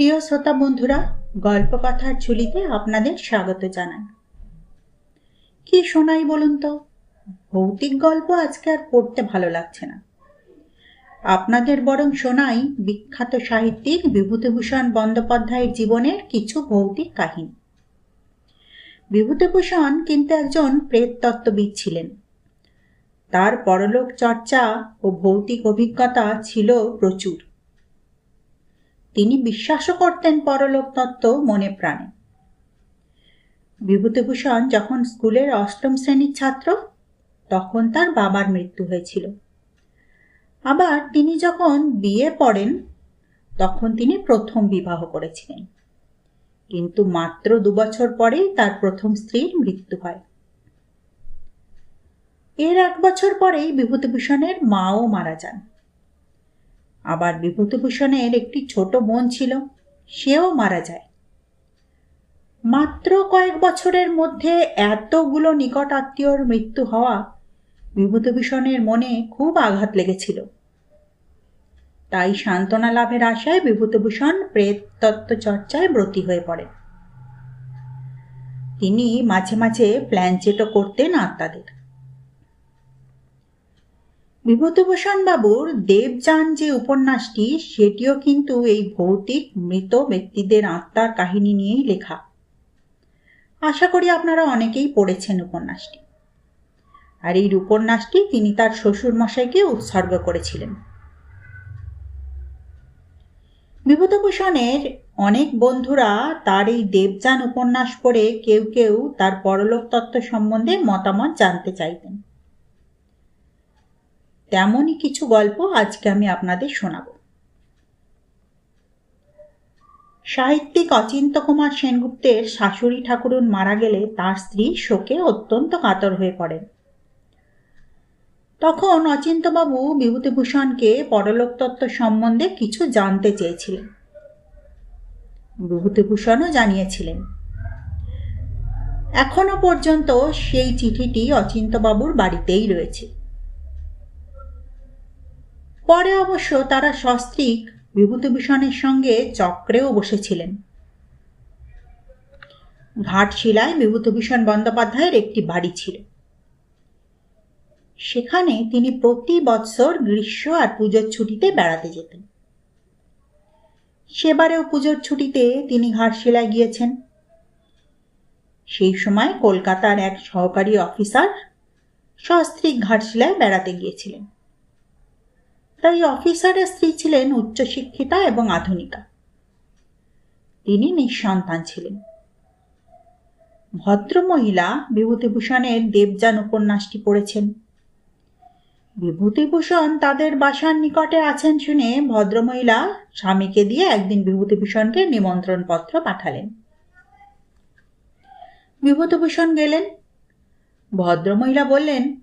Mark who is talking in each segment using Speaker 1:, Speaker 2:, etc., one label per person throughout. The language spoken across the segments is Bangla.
Speaker 1: প্রিয় শ্রোতা বন্ধুরা গল্প কথার ঝুলিতে আপনাদের স্বাগত জানাই। কি শোনাই বলুন তো? ভৌতিক গল্প আজকে আর পড়তে ভালো লাগছে না। আপনাদের বরং শোনাই বিখ্যাত সাহিত্যিক বিভূতিভূষণ বন্দ্যোপাধ্যায়ের জীবনের কিছু ভৌতিক কাহিনী। বিভূতিভূষণ কিন্তু একজন প্রেততত্ত্ববিদ ছিলেন। তার পরলোক চর্চা ও ভৌতিক অভিজ্ঞতা ছিল প্রচুর। তিনি বিশ্বাসও করতেন পরলোক তত্ত্ব মনে প্রাণে। বিভূতিভূষণ যখন স্কুলের অষ্টম শ্রেণির ছাত্র, তখন তার বাবার মৃত্যু হয়েছিল। আবার তিনি যখন বিয়ে পড়েন, তখন তিনি প্রথম বিবাহ করেছিলেন। কিন্তু মাত্র দুবছর পরেই তার প্রথম স্ত্রীর মৃত্যু হয়। এর এক বছর পরেই বিভূতিভূষণের মাও মারা যান। আবার বিভূতিভূষণের একটি ছোট বোন ছিল, সেও মারা যায়। মাত্র কয়েক বছরের মধ্যে এতগুলো নিকট আত্মীয়র মৃত্যু হওয়া বিভূতিভূষণের মনে খুব আঘাত লেগেছিল। তাই সান্ত্বনা লাভের আশায় বিভূতিভূষণ প্রেত তত্ত্ব চর্চায় ব্রতী হয়ে পড়েন তিনি মাঝে মাঝে প্ল্যানচেটও করতেন আত্মাদের। বিভূতিভূষণ বাবুর দেবযান যে উপন্যাসটি, সেটিও কিন্তু এই ভৌতিক মৃত ব্যক্তিদের আত্মার কাহিনী নিয়েই লেখা। আশা করি আপনারা অনেকেই পড়েছেন উপন্যাসটি। আর এই উপন্যাসটি তিনি তার শ্বশুর মশাইকে উৎসর্গ করেছিলেন। বিভূতিভূষণের অনেক বন্ধুরা তার এই দেবযান উপন্যাস পড়ে কেউ কেউ তার পরলোক তত্ত্ব সম্বন্ধে মতামত জানতে চাইতেন। তেমনই কিছু গল্প আজকে আমি আপনাদের শোনাব। সাহিত্যিক অচিন্ত কুমার সেনগুপ্তের শাশুড়ি ঠাকুরুন মারা গেলে তার স্ত্রী শোকে অত্যন্ত কাতর হয়ে পড়েন। তখন অচিন্তবাবু বিভূতিভূষণকে পরলোক তত্ত্ব সম্বন্ধে কিছু জানতে চেয়েছিলেন। বিভূতিভূষণও জানিয়েছিলেন। এখনও পর্যন্ত সেই চিঠিটি অচিন্তবাবুর বাড়িতেই রয়েছে। পরে অবশ্য তারা সস্ত্রীক বিভূতিভূষণের সঙ্গে চক্রেও বসেছিলেন। ঘাটশিলায় বিভূতিভূষণ বন্দ্যোপাধ্যায়ের একটি বাড়ি ছিল। সেখানে তিনি প্রতি বৎসর গ্রীষ্ম আর পুজোর ছুটিতে বেড়াতে যেতেন। সেবারেও পুজোর ছুটিতে তিনি ঘাটশিলায় গিয়েছেন। সেই সময় কলকাতার এক সহকারী অফিসার সস্ত্রীক ঘাটশিলায় বেড়াতে গিয়েছিলেন। তাই অফিসারের স্ত্রী ছিলেন উচ্চশিক্ষিতা এবং আধুনিকা। তিনি নিঃসন্তান ছিলেন। ভদ্রমহিলা বিভূতিভূষণের দেবযান উপন্যাসটি পড়েছেন। বিভূতিভূষণ তাদের বাসার নিকটে আছেন শুনে ভদ্রমহিলা স্বামীকে দিয়ে একদিন বিভূতিভূষণকে নিমন্ত্রণ পত্র পাঠালেন। বিভূতিভূষণ গেলেন। ভদ্রমহিলা বললেন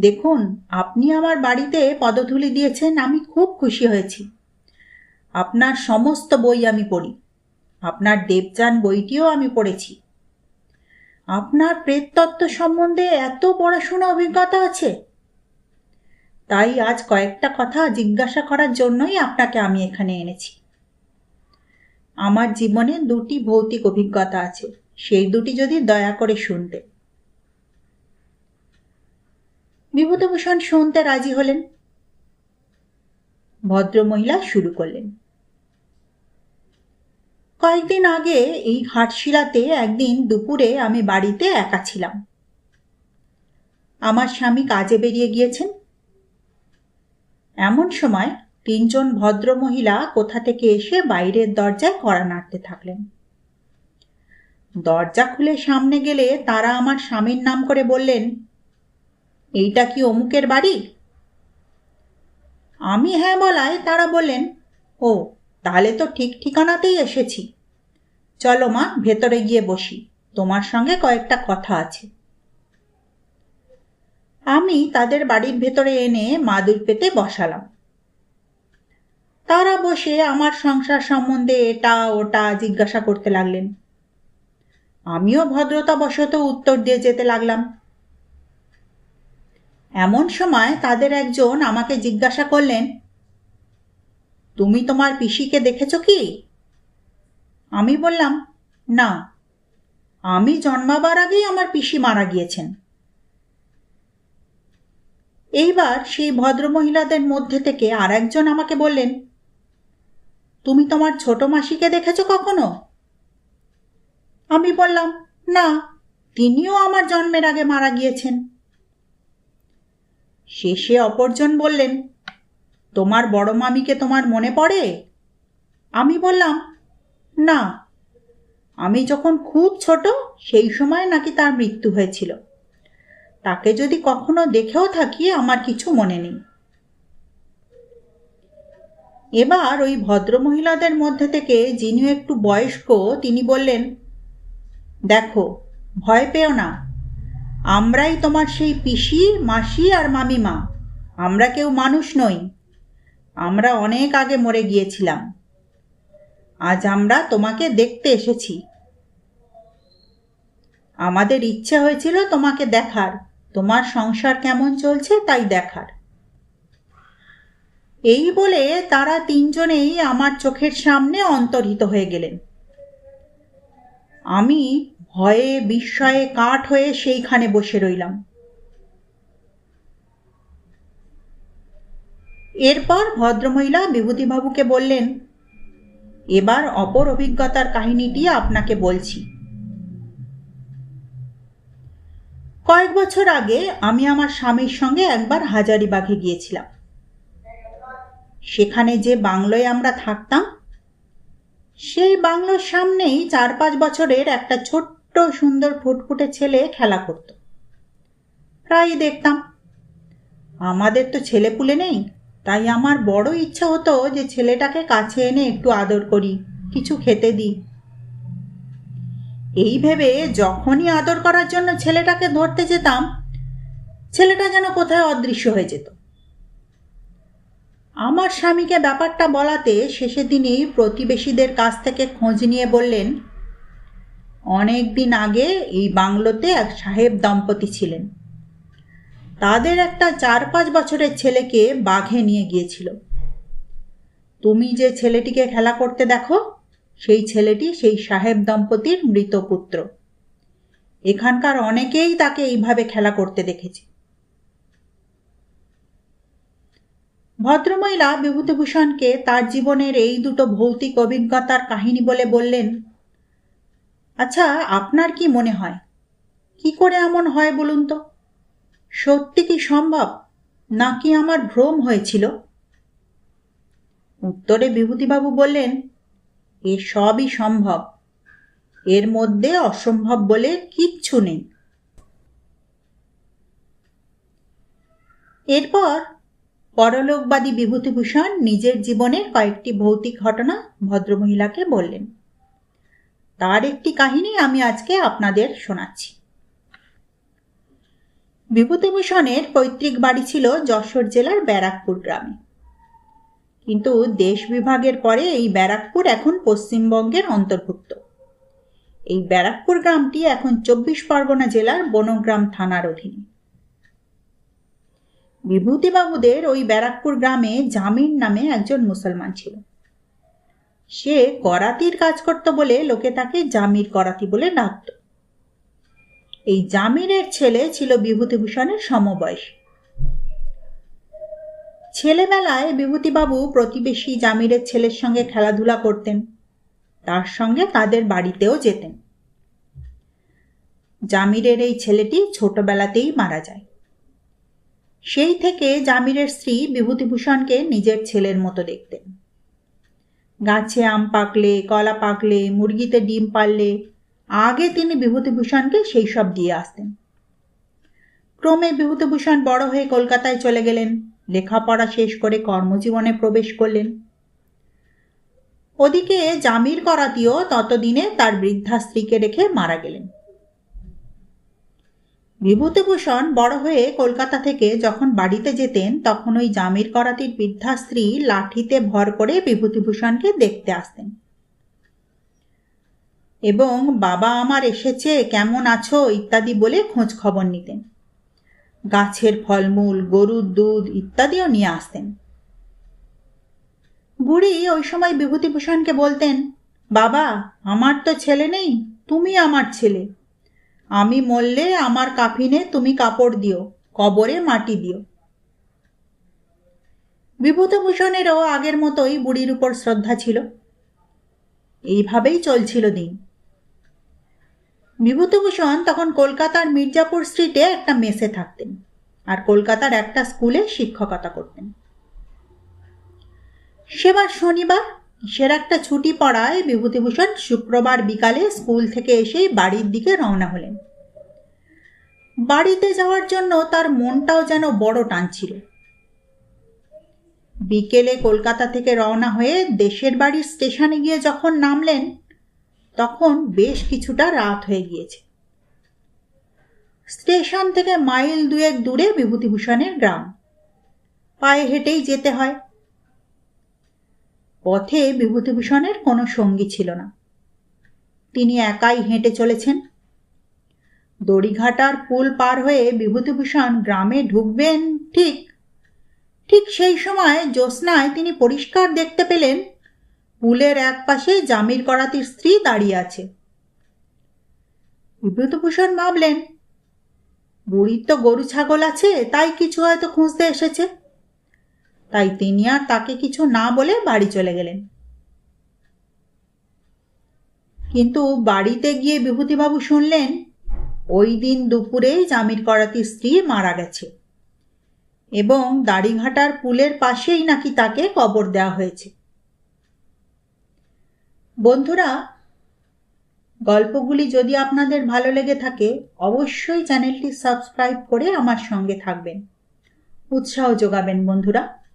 Speaker 1: দেখুন, আপনি আমার বাড়িতে পদধূলি দিয়েছেন, আমি খুব খুশি হয়েছি। আপনার সমস্ত বই আমি পড়ি। আপনার দেবযান বইটিও আমি পড়েছি। আপনার প্রেততত্ত্ব সম্বন্ধে এত পড়াশোনা অভিজ্ঞতা আছে। তাই আজ কয়েকটা কথা জিজ্ঞাসা করার জন্যই আপনাকে আমি এখানে এনেছি। আমার জীবনে দুটি ভৌতিক অভিজ্ঞতা আছে। সেই দুটি যদি দয়া করে শুনতে। বিভূতিভূষণ শুনতে রাজি হলেন। ভদ্রমহিলা শুরু করলেন। কয়েকদিন আগে এই ঘাটশিলাতে একদিন দুপুরে আমি বাড়িতে একা ছিলাম। আমার স্বামী কাজে বেরিয়ে গিয়েছেন। এমন সময় তিনজন ভদ্র মহিলা কোথা থেকে এসে বাইরের দরজায় কড়া নাড়তে থাকলেন। দরজা খুলে সামনে গেলে তারা আমার স্বামীর নাম করে বললেন এইটা কি অমুকের বাড়ি? আমি হ্যাঁ বলায় তারা বললেন, ও, তাহলে তো ঠিক ঠিকানাতেই এসেছি। চলো মা, ভেতরে গিয়ে বসি, তোমার সঙ্গে কয়েকটা কথা আছে। আমি তাদের বাড়ির ভেতরে এনে মাদুর পেতে বসালাম। তারা বসে আমার সংসার সম্বন্ধে এটা ওটা জিজ্ঞাসা করতে লাগলেন। আমিও ভদ্রতাবশত উত্তর দিয়ে যেতে লাগলাম। এমন সময় তাদের একজন আমাকে জিজ্ঞাসা করলেন, তুমি তোমার পিসিকে দেখেছ কি? আমি বললাম, না, আমি জন্মাবার আগেই আমার পিসি মারা গিয়েছেন। এইবার সেই ভদ্রমহিলাদের মধ্যে থেকে আর একজন আমাকে বললেন, তুমি তোমার ছোট মাসিকে দেখেছ কখনো? আমি বললাম, না, তিনিও আমার জন্মের আগে মারা গিয়েছেন। শেষে অপরজন বললেন, তোমার বড় মামিকে তোমার মনে পড়ে? আমি বললাম, না। আমি যখন খুব ছোট, সেই সময় নাকি তার মৃত্যু হয়েছিল। তাকে যদি কখনো দেখেও থাকি, আমার কিছু মনে নেই। এবার ওই ভদ্রমহিলাদের মধ্যে থেকে যিনি একটু বয়স্ক, তিনি বললেন, দেখো, ভয় পেও না। আমরাই তোমার সেই পিসি, মাসি আর মামিমা। আমরা কেউ মানুষ নই। আমরা অনেক আগে মরে গিয়েছিলাম। আজ আমরা তোমাকে দেখতে এসেছি। আমাদের ইচ্ছে হয়েছিল তোমাকে দেখার। তোমার সংসার কেমন চলছে তাই দেখার। এই বলে তারা তিনজনেই আমার চোখের সামনে অন্তর্হিত হয়ে গেলেন। আমি ভয়ে বিস্ময়ে কাঠ হয়ে সেইখানে বসে রইলাম। এরপর ভদ্রমহিলা বিভূতিবাবুকে বললেন, এবার অপর অভিজ্ঞতার কাহিনীটি আপনাকে বলছি। কয়েক বছর আগে আমি আমার স্বামীর সঙ্গে একবার হাজারিবাগে গিয়েছিলাম। সেখানে যে বাংলোয় আমরা থাকতাম, সেই বাংলোর সামনেই চার পাঁচ বছরের একটা ছোট্ট সুন্দর, ফুটফুটে ছেলে খেলা করত। প্রায়ই দেখতাম, আমাদের তো ছেলে পুলে নেই, তাই আমার বড় ইচ্ছা হতো যে ছেলেটাকে কাছে এনে একটু আদর করি, কিছু খেতে দিই। এই ভেবে যখনই আদর করার জন্য ছেলেটাকে ধরতে যেতাম, ছেলেটা যেন কোথায় অদৃশ্য হয়ে যেত। আমার স্বামীকে ব্যাপারটা বলাতে শেষে দিনেই প্রতিবেশীদের কাছ থেকে খোঁজ নিয়ে বললেন অনেক দিন আগে এই বাংলোতে এক সাহেব দম্পতি ছিলেন। তাদের একটা চার পাঁচ বছরের ছেলেকে বাঘে নিয়ে গিয়েছিল। তুমি যে ছেলেটিকে খেলা করতে দেখো, সেই ছেলেটি সেই সাহেব দম্পতির মৃত পুত্র। এখানকার অনেকেই তাকে এইভাবে খেলা করতে দেখেছে। ভদ্রমহিলা বিভূতিভূষণকে তার জীবনের এই দুটো ভৌতিক অভিজ্ঞতার কাহিনী বলে বললেন আচ্ছা আপনার কি মনে হয়? কি করে এমন হয় বলুন তো? সত্যি কি সম্ভব? নাকি আমার ভ্রম হয়েছিল? উত্তরে বিভূতিবাবু বললেন, এ সবই সম্ভব। এর মধ্যে অসম্ভব বলে কিচ্ছু নেই। এরপর পরলোকবাদী বিভূতিভূষণ নিজের জীবনের কয়েকটি ভৌতিক ঘটনা ভদ্রমহিলাকে বললেন। তার একটি কাহিনী আমি আজকে আপনাদের শোনাচ্ছি। বিভূতিভূষণের পৈতৃক বাড়ি ছিল যশোর জেলার ব্যারাকপুর গ্রামে। কিন্তু দেশ বিভাগের পরে এই ব্যারাকপুর এখন পশ্চিমবঙ্গের অন্তর্ভুক্ত। এই ব্যারাকপুর গ্রামটি এখন চব্বিশ পরগনা জেলার বনগ্রাম থানার অধীনে। বিভূতিবাবুদের ওই ব্যারাকপুর গ্রামে জামিন নামে একজন মুসলমান ছিল। সে করাতির কাজ করত বলে লোকে তাকে জামির করাতি বলে ডাকত এই জামিরের ছেলে ছিল বিভূতিভূষণের সমবয়সী। ছেলেবেলায় বিভূতিবাবু প্রতিবেশী জামিরের ছেলের সঙ্গে খেলাধুলা করতেন। তার সঙ্গে তাদের বাড়িতেও যেতেন। জামিরের এই ছেলেটি ছোটবেলাতেই মারা যায়। সেই থেকে জামিরের স্ত্রী বিভূতিভূষণকে নিজের ছেলের মতো দেখতেন। গাছে আম পাকলে, কলা পাকলে, মুরগিতে ডিম পারলে আগে তিনি বিভূতিভূষণকে সেই সব দিয়ে আসতেন। ক্রমে বিভূতিভূষণ বড় হয়ে কলকাতায় চলে গেলেন, লেখাপড়া শেষ করে কর্মজীবনে প্রবেশ করলেন। ওদিকে জামির করাতিও ততদিনে তার বৃদ্ধা স্ত্রীকে রেখে মারা গেলেন। বিভূতিভূষণ বড় হয়ে কলকাতা থেকে যখন বাড়িতে যেতেন, তখন ওই জামির করাতির বৃদ্ধা স্ত্রী লাঠিতে ভর করে বিভূতিভূষণকে দেখতে আসতেন। এবং বাবা আমার এসেছে, কেমন আছো? ইত্যাদি বলে খোঁজ খবর নিতেন। গাছের ফলমূল, গরুর দুধ ইত্যাদিও নিয়ে আসতেন। বুড়ি ওই সময় বিভূতিভূষণকে বলতেন, বাবা, আমার তো ছেলে নেই, তুমি আমার ছেলে। আমি মরলে আমার কাফিনে তুমি কাপড় দিও, কবরে মাটি দিও। বিভূতভূষণেরও আগের মতোই বুড়ির উপর শ্রদ্ধা ছিল। এইভাবেই চলছিল দিন। বিভূতভূষণ তখন কলকাতার মির্জাপুর স্ট্রিটে একটা মেসে থাকতেন আর কলকাতার একটা স্কুলে শিক্ষকতা করতেন। সেবার শনিবার কিসের একটা ছুটি পড়ায় বিভূতিভূষণ শুক্রবার বিকালে স্কুল থেকে এসেই বাড়ির দিকে রওনা হলেন। বাড়িতে যাওয়ার জন্য তার মনটাও যেন বড় টানছিল। বিকেলে কলকাতা থেকে রওনা হয়ে দেশের বাড়ির স্টেশনে গিয়ে যখন নামলেন, তখন বেশ কিছুটা রাত হয়ে গিয়েছে। স্টেশন থেকে মাইল দুয়েক দূরে বিভূতিভূষণের গ্রাম। পায়ে হেঁটেই যেতে হয়। পথে বিভূতিভূষণের কোনো সঙ্গী ছিল না। তিনি একাই হেঁটে চলেছেন। দড়িঘাটার পুল পার হয়ে বিভূতিভূষণ গ্রামে ঢুকবেন ঠিক ঠিক সেই সময় জ্যোৎস্নায় তিনি পরিষ্কার দেখতে পেলেন, পুলের এক পাশে জামির করাতির স্ত্রী দাঁড়িয়ে আছে। বিভূতিভূষণ ভাবলেন, বুড়ির তো গরু ছাগল আছে, তাই কিছু হয়তো খুঁজতে এসেছে। তাই তিনি আর তাকে কিছু না বলে বাড়ি চলে গেলেন। কিন্তু বাড়িতে গিয়ে বিভূতিবাবু শুনলেন, ওই দিন দুপুরে জামির করাতির স্ত্রী মারা গেছে এবং দাড়িঘাটার পুলের পাশেই নাকি তাকে কবর দেওয়া হয়েছে। বন্ধুরা, গল্পগুলি যদি আপনাদের ভালো লেগে থাকে, অবশ্যই চ্যানেলটি সাবস্ক্রাইব করে আমার সঙ্গে থাকবেন। উৎসাহ যোগাবেন বন্ধুরা।